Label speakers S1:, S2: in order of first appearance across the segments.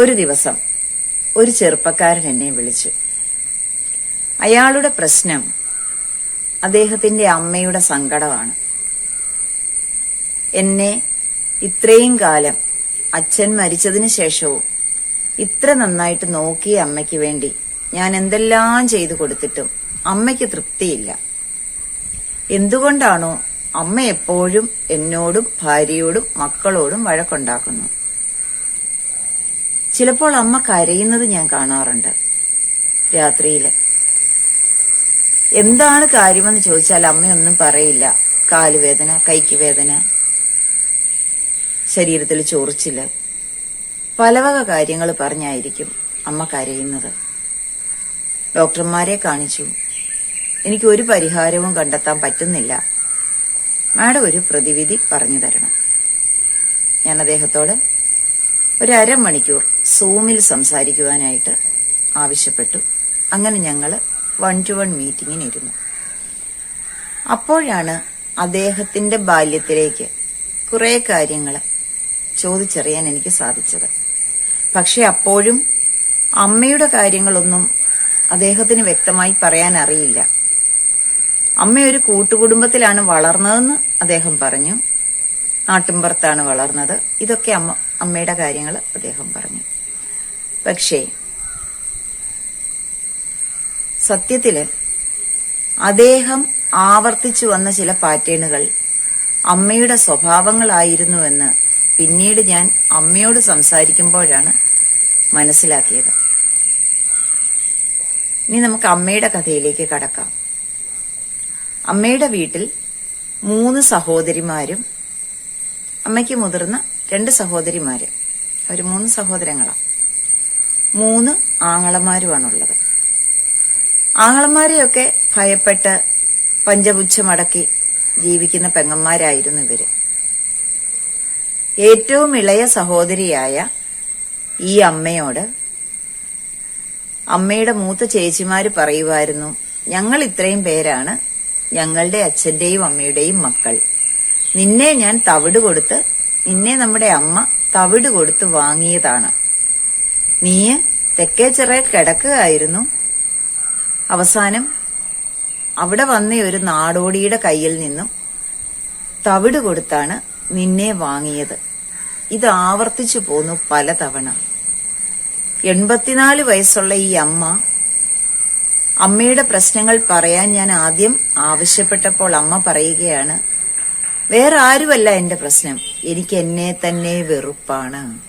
S1: ഒരു ദിവസം ഒരു ചെറുപ്പക്കാരൻ എന്നെ വിളിച്ചു. അയാളുടെ പ്രശ്നം അദ്ദേഹത്തിന്റെ അമ്മയുടെ സങ്കടമാണ്. എന്നെ ഇത്രയും കാലം അച്ഛൻ മരിച്ചതിന് ശേഷവും ഇത്ര നന്നായിട്ട് നോക്കിയ അമ്മയ്ക്ക് വേണ്ടി ഞാൻ എന്തെല്ലാം ചെയ്തു കൊടുത്തിട്ടും അമ്മയ്ക്ക് തൃപ്തിയില്ല. എന്തുകൊണ്ടാണോ അമ്മ എപ്പോഴും എന്നോടും ഭാര്യയോടും മക്കളോടും വഴക്കുണ്ടാക്കുന്നു ചിലപ്പോൾ അമ്മ കരയുന്നത് ഞാൻ കാണാറുണ്ട് രാത്രിയിൽ. എന്താണ് കാര്യമെന്ന് ചോദിച്ചാൽ അമ്മയൊന്നും പറയില്ല. കാലുവേദന കൈക്ക് വേദന ശരീരത്തിൽ ചൊറിച്ചിൽ. പലവക കാര്യങ്ങൾ പറഞ്ഞായിരിക്കും അമ്മ കരയുന്നത്. ഡോക്ടർമാരെ കാണിച്ചു. എനിക്ക് ഒരു പരിഹാരവും കണ്ടെത്താൻ പറ്റുന്നില്ല. മാഡം ഒരു പ്രതിവിധി പറഞ്ഞു തരണം. ഞാൻ അദ്ദേഹത്തോട് ഒരു അരമണിക്കൂർ സൂമിൽ സംസാരിക്കുവാനായിട്ട് ആവശ്യപ്പെട്ടു. അങ്ങനെ ഞങ്ങൾ വൺ ടു വൺ മീറ്റിങ്ങിനിരുന്നു അപ്പോഴാണ് അദ്ദേഹത്തിന്റെ ബാല്യത്തിലേക്ക് കുറേ കാര്യങ്ങൾ ചോദിച്ചറിയാൻ എനിക്ക് സാധിച്ചത്. പക്ഷെ അപ്പോഴും അമ്മയുടെ കാര്യങ്ങളൊന്നും അദ്ദേഹത്തിന് വ്യക്തമായി പറയാൻ അറിയില്ല. അമ്മ ഒരു കൂട്ടുകുടുംബത്തിലാണ് വളർന്നതെന്ന് അദ്ദേഹം പറഞ്ഞു. നാട്ടിൻപുറത്താണ് വളർന്നത്. ഇതൊക്കെ അമ്മ അമ്മയുടെ കാര്യങ്ങൾ അദ്ദേഹം പറഞ്ഞു. പക്ഷേ സത്യത്തിൽ അദ്ദേഹം ആവർത്തിച്ചു വന്ന ചില പാറ്റേണുകൾ അമ്മയുടെ സ്വഭാവങ്ങളായിരുന്നുവെന്ന് പിന്നീട് ഞാൻ അമ്മയോട് സംസാരിക്കുമ്പോഴാണ് മനസ്സിലാക്കിയത്. ഇനി നമുക്ക് അമ്മയുടെ കഥയിലേക്ക് കടക്കാം. അമ്മയുടെ വീട്ടിൽ മൂന്ന് സഹോദരിമാരും അമ്മയ്ക്ക് മുതിർന്ന രണ്ട് സഹോദരിമാര്. അവർ മൂന്ന് സഹോദരങ്ങളാണ് മൂന്ന് ആങ്ങളമാരുമാണുള്ളത് ആങ്ങളമാരെയൊക്കെ ഭയപ്പെട്ട് പഞ്ചപുച്ഛമടക്കി ജീവിക്കുന്ന പെങ്ങന്മാരായിരുന്നു ഇവർ. ഏറ്റവും ഇളയ സഹോദരിയായ ഈ അമ്മയോട് അമ്മയുടെ മൂത്ത ചേച്ചിമാര് പറയുമായിരുന്നു ഞങ്ങൾ ഇത്രയും പേരാണ് ഞങ്ങളുടെ അച്ഛന്റെയും അമ്മയുടെയും മക്കൾ. നിന്നെ ഞാൻ തവിട് കൊടുത്ത് നിന്നെ നമ്മുടെ അമ്മ തവിട് കൊടുത്ത് വാങ്ങിയതാണ്. നീ തെക്കേ ചിറയിൽ കിടക്കുകയായിരുന്നു. അവസാനം അവിടെ വന്ന ഒരു നാടോടിയുടെ കയ്യിൽ നിന്നും തവിട് കൊടുത്താണ് നിന്നെ വാങ്ങിയത്. ഇത് ആവർത്തിച്ചു പോന്നു പലതവണ. എൺപത്തിനാല് വയസ്സുള്ള ഈ അമ്മ അമ്മയുടെ പ്രശ്നങ്ങൾ പറയാൻ ഞാൻ ആദ്യം ആവശ്യപ്പെട്ടപ്പോൾ അമ്മ പറയുകയാണ് വേറെ ആരുമല്ല എന്റെ പ്രശ്നം. എനിക്ക് എന്നെ തന്നെ വെറുപ്പാണ്.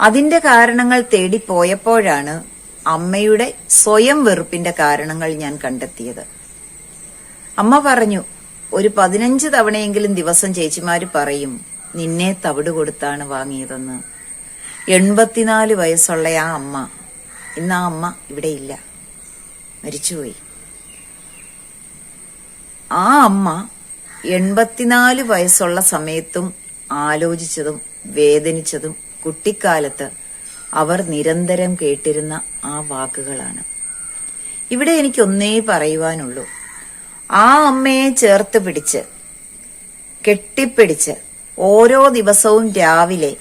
S1: അതിന്റെ കാരണങ്ങൾ തേടി പോയപ്പോഴാണ് അമ്മയുടെ സ്വയം വെറുപ്പിന്റെ കാരണങ്ങൾ ഞാൻ കണ്ടെത്തിയത്. അമ്മ പറഞ്ഞു ഒരു പതിനഞ്ച് തവണയെങ്കിലും ദിവസം ചേച്ചിമാര് പറയും നിന്നെ തവിട് കൊടുത്താണ് വാങ്ങിയതെന്ന്. എൺപത്തിനാല് വയസ്സുള്ള ആ അമ്മ ഇന്ന് ആ അമ്മ ഇവിടെ ഇല്ല. മരിച്ചുപോയി. ആ അമ്മ എൺപത്തിനാല് വയസ്സുള്ള സമയത്തും ആലോചിച്ചതും വേദനിച്ചതും കുട്ടിക്കാലത്ത് അവർ നിരന്തരം കേട്ടിരുന്ന ആ വാക്കുകളാണ്. ഇവിടെ എനിക്ക് ഒന്നേ പറയുവാനുള്ളൂ. ആ അമ്മയെ ചേർത്ത് പിടിച്ച് കെട്ടിപ്പിടിച്ച് ഓരോ ദിവസവും രാവിലെ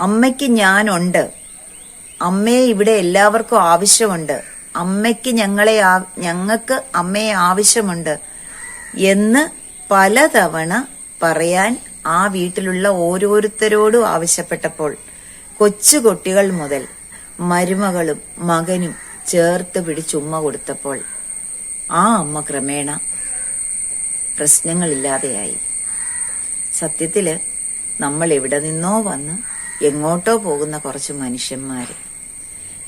S1: അമ്മയ്ക്ക് ഞാനുണ്ട് അമ്മയെ ഇവിടെ എല്ലാവർക്കും ആവശ്യമുണ്ട് അമ്മയ്ക്ക് ഞങ്ങളെ ഞങ്ങൾക്ക് അമ്മയെ ആവശ്യമുണ്ട് എന്ന് പലതവണ പറയാൻ ആ വീട്ടിലുള്ള ഓരോരുത്തരോടും ആവശ്യപ്പെട്ടപ്പോൾ കൊച്ചുകുട്ടികൾ മുതൽ മരുമകളും മകനും ചേർത്ത് പിടിച്ചുമ്മ കൊടുത്തപ്പോൾ ആ അമ്മ ക്രമേണ പ്രശ്നങ്ങളില്ലാതെയായി. സത്യത്തിൽ നമ്മൾ എവിടെ നിന്നോ വന്ന് എങ്ങോട്ടോ പോകുന്ന കുറച്ച് മനുഷ്യന്മാര്.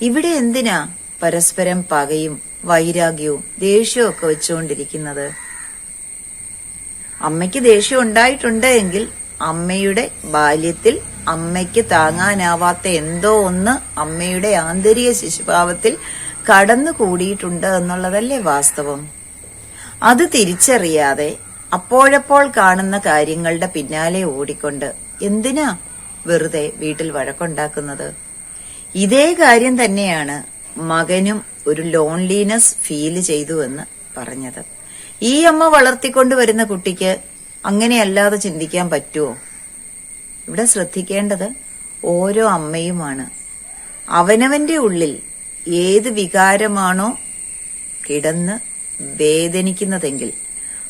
S1: ഇവിടെ എന്തിനാ പരസ്പരം പകയും വൈരാഗ്യവും ദേഷ്യവും ഒക്കെ വെച്ചുകൊണ്ടിരിക്കുന്നത്? അമ്മയ്ക്ക് ദേഷ്യം ഉണ്ടായിട്ടുണ്ട് എങ്കിൽ അമ്മയുടെ ബാല്യത്തിൽ അമ്മയ്ക്ക് താങ്ങാനാവാത്ത എന്തോ ഒന്ന് അമ്മയുടെ ആന്തരിക ശിശുഭാവത്തിൽ കടന്നു കൂടിയിട്ടുണ്ട് എന്നുള്ളതല്ലേ വാസ്തവം. അത് തിരിച്ചറിയാതെ അപ്പോഴപ്പോൾ കാണുന്ന കാര്യങ്ങളുടെ പിന്നാലെ ഓടിക്കൊണ്ട് എന്തിനാ വെറുതെ വീട്ടിൽ വഴക്കുണ്ടാക്കുന്നത്? ഇതേ കാര്യം തന്നെയാണ് മകനും ഒരു ലോൺലിനെസ് ഫീൽ ചെയ്തു എന്ന് പറഞ്ഞത്. ഈ അമ്മ വളർത്തിക്കൊണ്ടുവരുന്ന കുട്ടിക്ക് അങ്ങനെയല്ലാതെ ചിന്തിക്കാൻ പറ്റുമോ ഇവിടെ ശ്രദ്ധിക്കേണ്ടത് ഓരോ അമ്മയുമാണ്. അവനവന്റെ ഉള്ളിൽ ഏത് വികാരമാണോ കിടന്ന് വേദനിക്കുന്നതെങ്കിൽ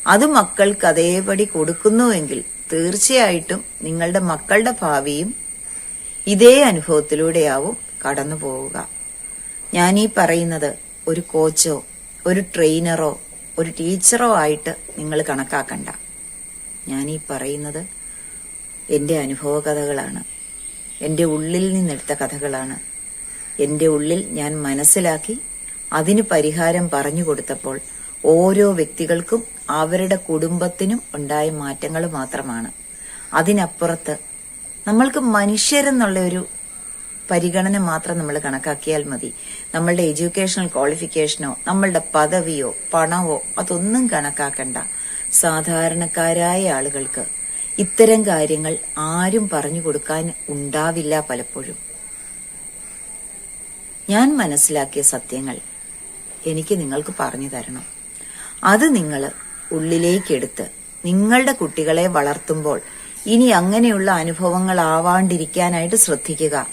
S1: അത് മക്കൾക്ക് അതേപടി കൊടുക്കുന്നുവെങ്കിൽ തീർച്ചയായിട്ടും നിങ്ങളുടെ മക്കളുടെ ഭാവിയും ഇതേ അനുഭവത്തിലൂടെയാവും കടന്നു പോവുക ഞാൻ ഈ പറയുന്നത് ഒരു കോച്ചോ ഒരു ട്രെയിനറോ ഒരു ടീച്ചറോ ആയിട്ട് നിങ്ങൾ കണക്കാക്കണ്ട. ഈ പറയുന്നത് എന്റെ അനുഭവ കഥകളാണ് എന്റെ ഉള്ളിൽ നിന്നെടുത്ത കഥകളാണ്. എന്റെ ഉള്ളിൽ ഞാൻ മനസ്സിലാക്കി അതിന് പരിഹാരം പറഞ്ഞു കൊടുത്തപ്പോൾ ഓരോ വ്യക്തികൾക്കും അവരുടെ കുടുംബത്തിനും ഉണ്ടായ മാറ്റങ്ങൾ മാത്രമാണ്. അതിനപ്പുറത്ത് നമ്മൾക്ക് മനുഷ്യരെന്നുള്ള ഒരു പരിഗണന മാത്രം നമ്മൾ കണക്കാക്കിയാൽ മതി. നമ്മളുടെ എഡ്യൂക്കേഷണൽ ക്വാളിഫിക്കേഷനോ നമ്മളുടെ പദവിയോ പണമോ അതൊന്നും കണക്കാക്കണ്ട. സാധാരണക്കാരായ ആളുകൾക്ക് ഇത്തരം കാര്യങ്ങൾ ആരും പറഞ്ഞു കൊടുക്കാൻ ഉണ്ടാവില്ല പലപ്പോഴും. ഞാൻ മനസ്സിലാക്കിയ സത്യങ്ങൾ എനിക്ക് നിങ്ങൾക്ക് പറഞ്ഞു തരണം. അത് നിങ്ങൾ ഉള്ളിലേക്കെടുത്ത് നിങ്ങളുടെ കുട്ടികളെ വളർത്തുമ്പോൾ ഇനി അങ്ങനെയുള്ള അനുഭവങ്ങൾ ആവാണ്ടിരിക്കാനായിട്ട് ശ്രദ്ധിക്കുക.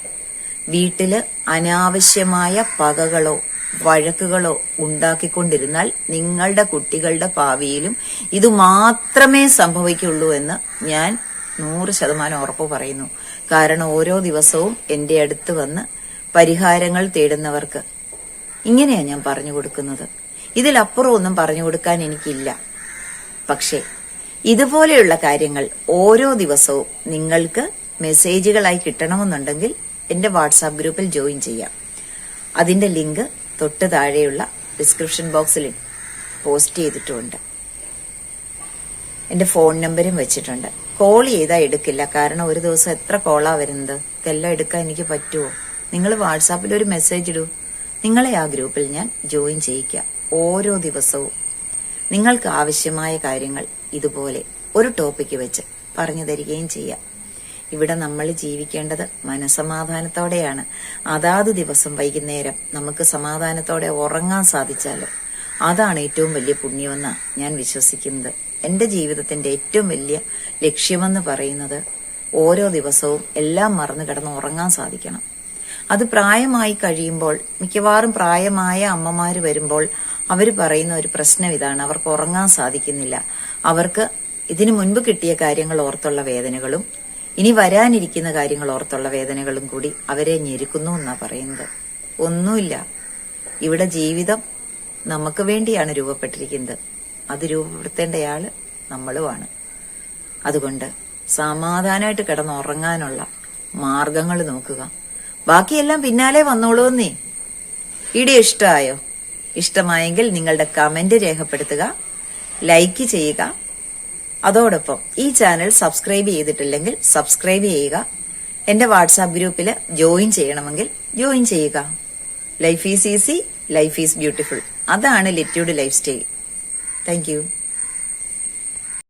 S1: വീട്ടിൽ അനാവശ്യമായ പകകളോ വഴക്കുകളോ ഉണ്ടാക്കിക്കൊണ്ടിരുന്നാൽ നിങ്ങളുടെ കുട്ടികളുടെ ഭാവിയിലും ഇത് മാത്രമേ സംഭവിക്കുള്ളൂ എന്ന് ഞാൻ നൂറ് ശതമാനം ഉറപ്പ് പറയുന്നു. കാരണം ഓരോ ദിവസവും എന്റെ അടുത്ത് വന്ന് പരിഹാരങ്ങൾ തേടുന്നവർക്ക് ഇങ്ങനെയാ ഞാൻ പറഞ്ഞു കൊടുക്കുന്നത്. ഇതിലപ്പുറം ഒന്നും പറഞ്ഞു കൊടുക്കാൻ എനിക്കില്ല. പക്ഷേ ഇതുപോലെയുള്ള കാര്യങ്ങൾ ഓരോ ദിവസവും നിങ്ങൾക്ക് മെസ്സേജുകളായി കിട്ടണമെന്നുണ്ടെങ്കിൽ എന്റെ വാട്സാപ്പ് ഗ്രൂപ്പിൽ ജോയിൻ ചെയ്യാം. അതിന്റെ ലിങ്ക് തൊട്ട് താഴെയുള്ള ഡിസ്ക്രിപ്ഷൻ ബോക്സിൽ പോസ്റ്റ് ചെയ്തിട്ടുണ്ട്. എന്റെ ഫോൺ നമ്പരും വെച്ചിട്ടുണ്ട്. കോൾ ചെയ്താൽ എടുക്കില്ല. കാരണം ഒരു ദിവസം എത്ര കോളാ വരുന്നത്? ഇതെല്ലാം എടുക്കാൻ എനിക്ക് പറ്റുമോ നിങ്ങൾ വാട്സാപ്പിൽ ഒരു മെസ്സേജ് ഇടൂ. നിങ്ങളെ ആ ഗ്രൂപ്പിൽ ഞാൻ ജോയിൻ ചെയ്യിക്കാം. ഓരോ ദിവസവും. നിങ്ങൾക്ക് ആവശ്യമായ കാര്യങ്ങൾ ഇതുപോലെ ഒരു ടോപ്പിക്ക് വെച്ച് പറഞ്ഞു തരികയും ചെയ്യാം. ഇവിടെ നമ്മൾ ജീവിക്കേണ്ടത് മനസമാധാനത്തോടെയാണ്. അതാത് ദിവസം വൈകുന്നേരം നമുക്ക് സമാധാനത്തോടെ ഉറങ്ങാൻ സാധിച്ചാലോ? അതാണ് ഏറ്റവും വലിയ പുണ്യമെന്നാ ഞാൻ വിശ്വസിക്കുന്നത്. എന്റെ ജീവിതത്തിന്റെ ഏറ്റവും വലിയ ലക്ഷ്യമെന്ന് പറയുന്നത് ഓരോ ദിവസവും എല്ലാം മറന്നു കിടന്ന് ഉറങ്ങാൻ സാധിക്കണം. അത് പ്രായമായി കഴിയുമ്പോൾ മിക്കവാറും പ്രായമായ അമ്മമാർ വരുമ്പോൾ അവർ പറയുന്ന ഒരു പ്രശ്നം ഇതാണ്. അവർക്ക് ഉറങ്ങാൻ സാധിക്കുന്നില്ല. അവർക്ക് ഇതിനു മുൻപ് കിട്ടിയ കാര്യങ്ങൾ ഓർത്തുള്ള വേദനകളും ഇനി വരാനിരിക്കുന്ന കാര്യങ്ങൾ ഓർത്തുള്ള വേദനകളും കൂടി അവരെ ഞെരുക്കുന്നു എന്നാ പറയുന്നത്. ഒന്നുമില്ല. ഇവിടെ ജീവിതം നമുക്ക് വേണ്ടിയാണ് രൂപപ്പെട്ടിരിക്കുന്നത്. അത് രൂപപ്പെടുത്തേണ്ടയാൾ നമ്മളുമാണ്. അതുകൊണ്ട് സമാധാനമായിട്ട് കിടന്നുറങ്ങാനുള്ള മാർഗങ്ങൾ നോക്കുക. ബാക്കിയെല്ലാം പിന്നാലെ വന്നോളൂന്നേ ഇടി ഇഷ്ടമായോ ഇഷ്ടമായെങ്കിൽ നിങ്ങളുടെ കമന്റ് രേഖപ്പെടുത്തുക ലൈക്ക് ചെയ്യുക അതോടൊപ്പം ഈ ചാനൽ സബ്സ്ക്രൈബ് ചെയ്തിട്ടില്ലെങ്കിൽ സബ്സ്ക്രൈബ് ചെയ്യുക. എന്റെ വാട്സാപ്പ് ഗ്രൂപ്പിൽ ജോയിൻ ചെയ്യണമെങ്കിൽ ജോയിൻ ചെയ്യുക. Life is easy life is beautiful അതാണ് ലിറ്റ്യൂഡ് ലൈഫ് സ്റ്റൈൽ. താങ്ക്